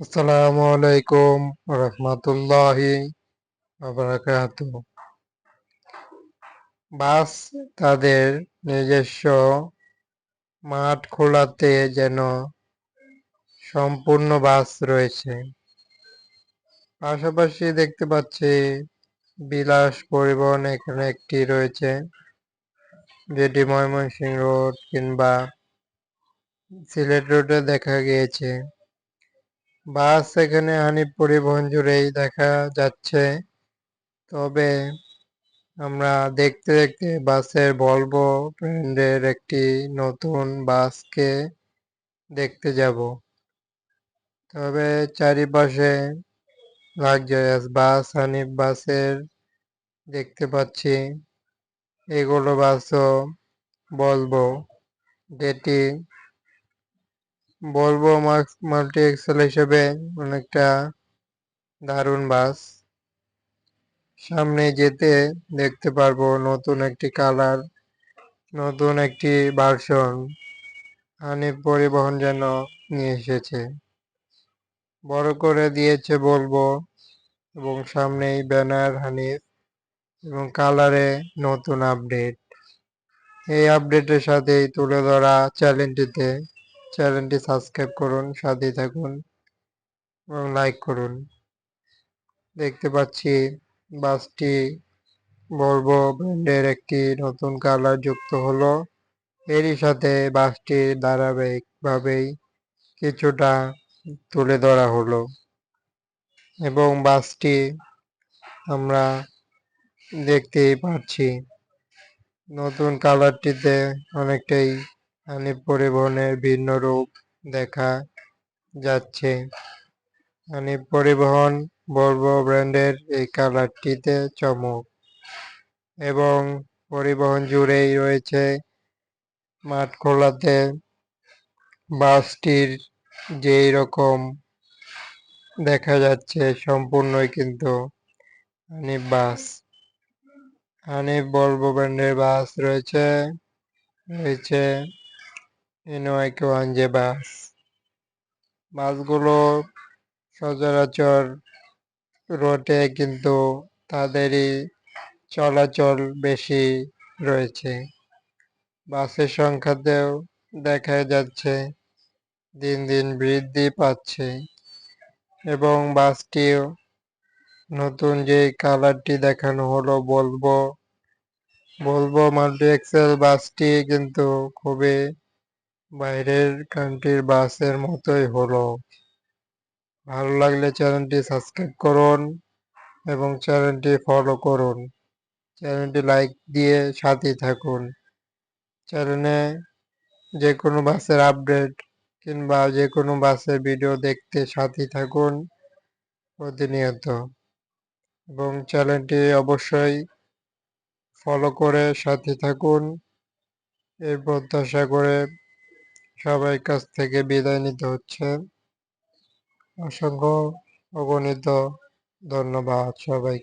আসসালামু আলাইকুম রহমতুল্লাহি বারাকাতু বাস তাদের নিজস্ব মাঠ খোলাতে যেন সম্পূর্ণ বাস রয়েছে। পাশাপাশি দেখতে পাচ্ছি বিলাস পরিবহন এখানে একটি রয়েছে, যেটি ময়মনসিংহ রোড কিংবা সিলেট রোডে দেখা গিয়েছে। বাস এখানে হানিফ পরিবহন জুড়েই দেখা যাচ্ছে। তবে আমরা দেখতে দেখতে বাসের ভলভো ব্র্যান্ডের একটি নতুন বাসকে দেখতে যাব। তবে চারিপাশে লাক্সারিয়াস বাস, হানিফ বাসের দেখতে পাচ্ছি। এগুলো বাসও বলব যেটি বলব মাল্টি এক্সেল হিসেবে অনেকটা দারুণ বাস। সামনে যেতে দেখতে পারব নতুন একটি কালার নতুন একটি ভার্সন হানিফ পরিবহন যেন নিয়ে এসেছে। বড় করে দিয়েছে বলব, এবং সামনেই ব্যানার হানিফ এবং কালারে নতুন আপডেট এই আপডেটের সাথেই তুলে ধরা চ্যানেলটিতে চ্যানেলটি সাবস্ক্রাইব করুন সাথে থাকুন এবং লাইক করুন। দেখতে পাচ্ছি বাসটি ভলভো ব্র্যান্ডের একটি নতুন কালার যুক্ত হলো। এরই সাথে বাসটির ধারাবাহিকভাবেই কিছুটা তুলে ধরা হলো এবং বাসটি আমরা দেখতেই পাচ্ছি। নতুন কালারটিতে অনেকটাই হানিফ পরিবহনের ভিন্ন রূপ দেখা যাচ্ছে। হানিফ পরিবহন ভলভো ব্র্যান্ডের এই কালারটিতে চমক এবং পরিবহন জুড়েই রয়েছে মাঠ খোলাতে বাসটির যেই রকম দেখা যাচ্ছে সম্পূর্ণই কিন্তু হানিফ বাস। হানিফ ভলভো ব্র্যান্ডের বাস রয়েছে রয়েছে ইনোয়াইকে ওয়ান যে বাস বাসগুলো সচরাচর রোডে কিন্তু তাদেরই চলাচল বেশি রয়েছে। বাসের সংখ্যাতেও দেখা যাচ্ছে দিন দিন বৃদ্ধি পাচ্ছে এবং বাসটিও নতুন যে কালারটি দেখানো হলো বলব বলব মাল্টি এক্সেল বাসটি কিন্তু খুবই বাইরের কান্ট্রির বাসের মতোই হলো। ভালো লাগলে চ্যানেলটি সাবস্ক্রাইব করুন এবং চ্যানেলটি ফলো করুন। চ্যানেলটি লাইক দিয়ে সাথে থাকুন। চ্যানেলে যে কোনো বাসের আপডেট কিংবা যে কোনো বাসের ভিডিও দেখতে সাথে থাকুন প্রতিনিয়ত। এবং চ্যানেলটি অবশ্যই ফলো করে সাথে থাকুন। এই প্রত্যাশা করে সবাই কাছ থেকে বিদায় নিতে হচ্ছে। অসংখ্য অগণিত ধন্যবাদ সবাইকে।